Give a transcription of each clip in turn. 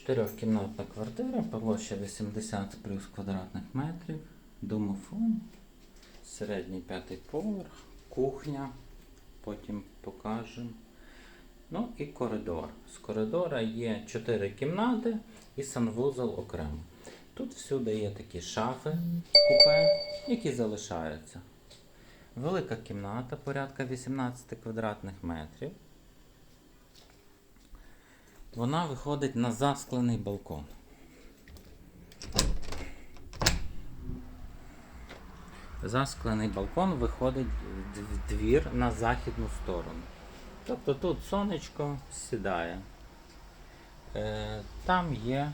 Чотирьохкімнатна квартира, площа 80 плюс квадратних метрів, домофон, середній п'ятий поверх, кухня, потім покажемо. Ну і коридор. З коридора є 4 кімнати і санвузол окремо. Тут всюди є такі шафи, купе, які залишаються. Велика кімната, порядка 18 квадратних метрів. Вона виходить на засклений балкон. Засклений балкон виходить в двір на західну сторону. Тобто тут сонечко сідає. Е, там є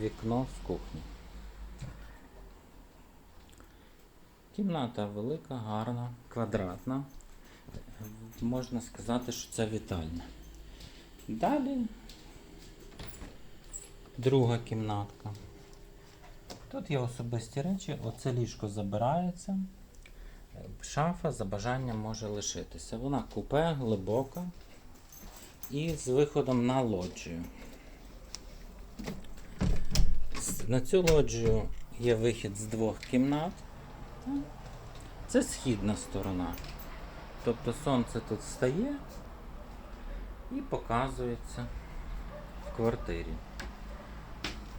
вікно з кухні. Кімната велика, гарна, квадратна. Можна сказати, що це вітальня. Далі друга кімнатка. Тут є особисті речі, оце ліжко забирається. Шафа за бажанням може лишитися. Вона купе, глибока і з виходом на лоджію. На цю лоджію є вихід з двох кімнат. Це східна сторона. Тобто сонце тут встає і показується в квартирі.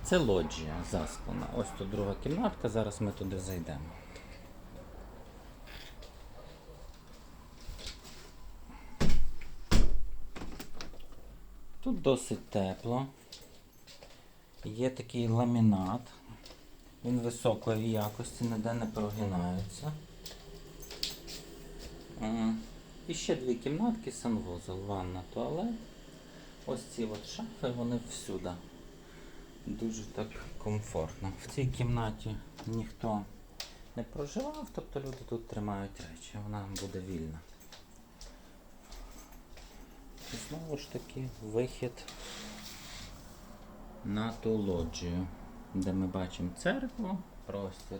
Це лоджія засклана. Ось тут друга кімнатка, зараз ми туди зайдемо. Тут досить тепло. Є такий ламінат. Він високої якості, ніде не прогинається. І ще дві кімнатки, санвузол, ванна, туалет. Ось ці от шафи, вони всюди. Дуже так комфортно. В цій кімнаті ніхто не проживав, тобто люди тут тримають речі, вона буде вільна. І знову ж таки вихід на ту лоджію, де ми бачимо церкву, простір.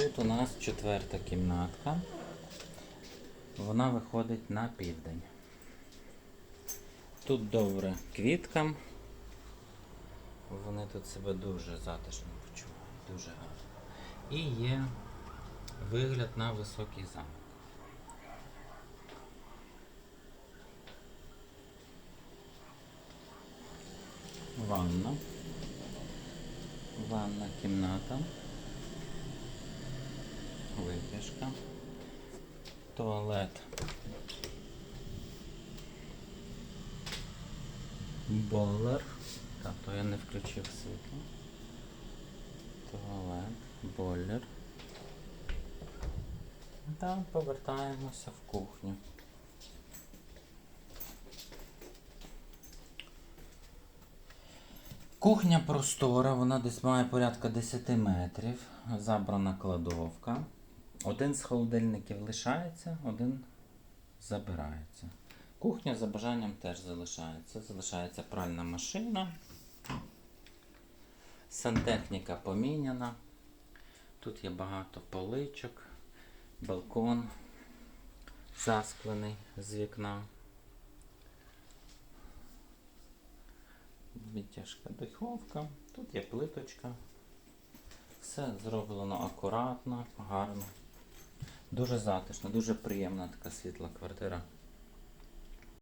Тут у нас четверта кімнатка. Вона виходить на південь. Тут добре квіткам. Вони тут себе дуже затишно почувають, дуже гарно. І є вигляд на високий замок. Ванна. Ванна кімната. Витяжка. Туалет. Бойлер. Так, то я не включив світло. Туалет, бойлер. Так, повертаємося в кухню. Кухня простора, вона десь має порядка 10 метрів. Забрана кладовка. Один з холодильників лишається, один забирається. Кухня за бажанням теж залишається. Залишається пральна машина. Сантехніка поміняна. Тут є багато поличок, балкон засклений з вікна. Відтяжка духовка. Тут є плиточка. Все зроблено акуратно, гарно. Дуже затишно, дуже приємна така світла квартира.